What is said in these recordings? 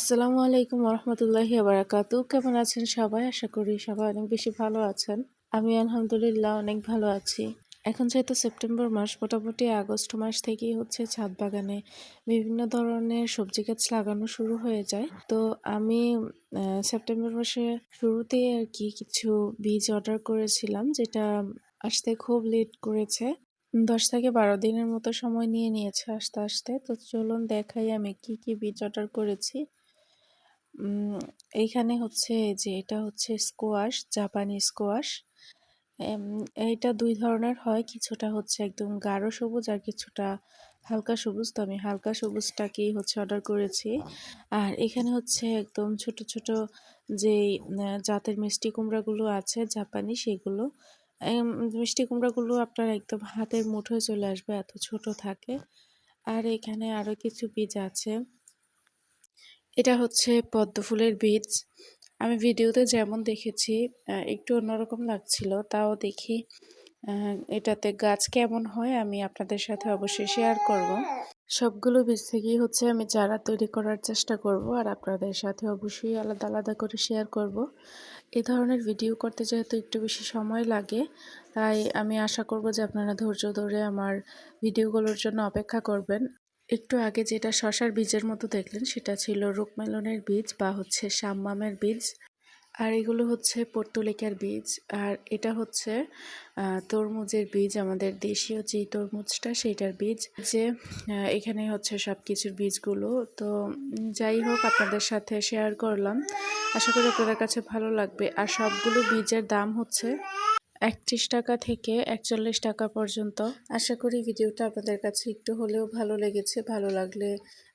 আসসালামু আলাইকুম রহমতুল্লাহি বারাকাতু কেমন আছেন সবাই? আশা করি সবাই অনেক বেশি ভালো আছেন। আমি আলহামদুলিল্লাহ অনেক ভালো আছি। এখন যেহেতু সেপ্টেম্বর মাস, মোটামুটি আগস্ট মাস থেকেই হচ্ছে ছাদ বাগানে বিভিন্ন ধরনের সবজি গাছ লাগানো শুরু হয়ে যায়। তো আমি সেপ্টেম্বর মাসে শুরুতেই আর কি কিছু বীজ অর্ডার করেছিলাম, যেটা আসতে খুব লেট করেছে। দশ থেকে বারো দিনের মতো সময় নিয়ে নিয়েছে আসতে আসতে। তো চলুন দেখাই আমি কি কি বীজ অর্ডার করেছি। এইখানে হচ্ছে যে এটা হচ্ছে স্কোয়াশ জাপানি স্কোয়াশ এইটা দুই ধরনের হয়। কিছুটা হচ্ছে একদম গাঢ় সবুজ আর কিছুটা হালকা সবুজ। তো আমি হালকা সবুজটাকেই হচ্ছে অর্ডার করেছি। আর এখানে হচ্ছে একদম ছোট ছোট যেই জাতের মিষ্টি কুমড়াগুলো আছে জাপানি সেগুলো। মিষ্টি কুমড়াগুলো আপনার একদম হাতের মুঠোয় চলে আসবে, এত ছোট থাকে। আর এখানে আরও কিছু বীজ আছে। এটা হচ্ছে পদ্ম ফুলের বীজ। আমি ভিডিওতে যেমন দেখেছি একটু অন্যরকম লাগছিল, তাও দেখি এটাতে গাছ কেমন হয় আমি আপনাদের সাথে অবশ্যই শেয়ার করব। সবগুলো বীজ থেকেই হচ্ছে আমি চারা তৈরি করার চেষ্টা করব আর আপনাদের সাথে অবশ্যই আলাদা আলাদা করে শেয়ার করব। এ ধরনের ভিডিও করতে যেহেতু একটু বেশি সময় লাগে, তাই আমি আশা করব যে আপনারা ধৈর্য ধরে আমার ভিডিওগুলোর জন্য অপেক্ষা করবেন। একটু আগে যেটা শশার বীজের মতো দেখলেন, সেটা ছিল রুকমেলনের বীজ বা হচ্ছে শাম্মামের বীজ। আর এগুলো হচ্ছে পর্তুলিকার বীজ। আর এটা হচ্ছে তরমুজের বীজ, আমাদের দেশীয় যে তরমুজটা, সেইটার বীজ। যে এখানে হচ্ছে সব কিছুর বীজগুলো। তো, যাই হোক, আপনাদের সাথে শেয়ার করলাম। আশা করি আপনাদের কাছে ভালো লাগবে। আর সবগুলো বীজের দাম হচ্ছে একত্রিশ টাকা থেকে একচল্লিশ টাকা পর্যন্ত। আশা করি ভিডিওটা আপনাদের কাছে একটু হলেও ভালো লেগেছে, ভালো লাগলে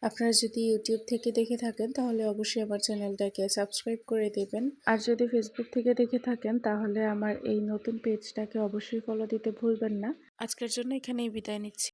আপনারা যদি ইউটিউব থেকে দেখে থাকেন, তাহলে অবশ্যই আমার চ্যানেলটাকে সাবস্ক্রাইব করে দেবেন। আর যদি ফেসবুক থেকে দেখে থাকেন, তাহলে আমার এই নতুন পেজটাকে অবশ্যই ফলো দিতে ভুলবেন না। আজকের জন্য এখানেই বিদায় নিচ্ছি।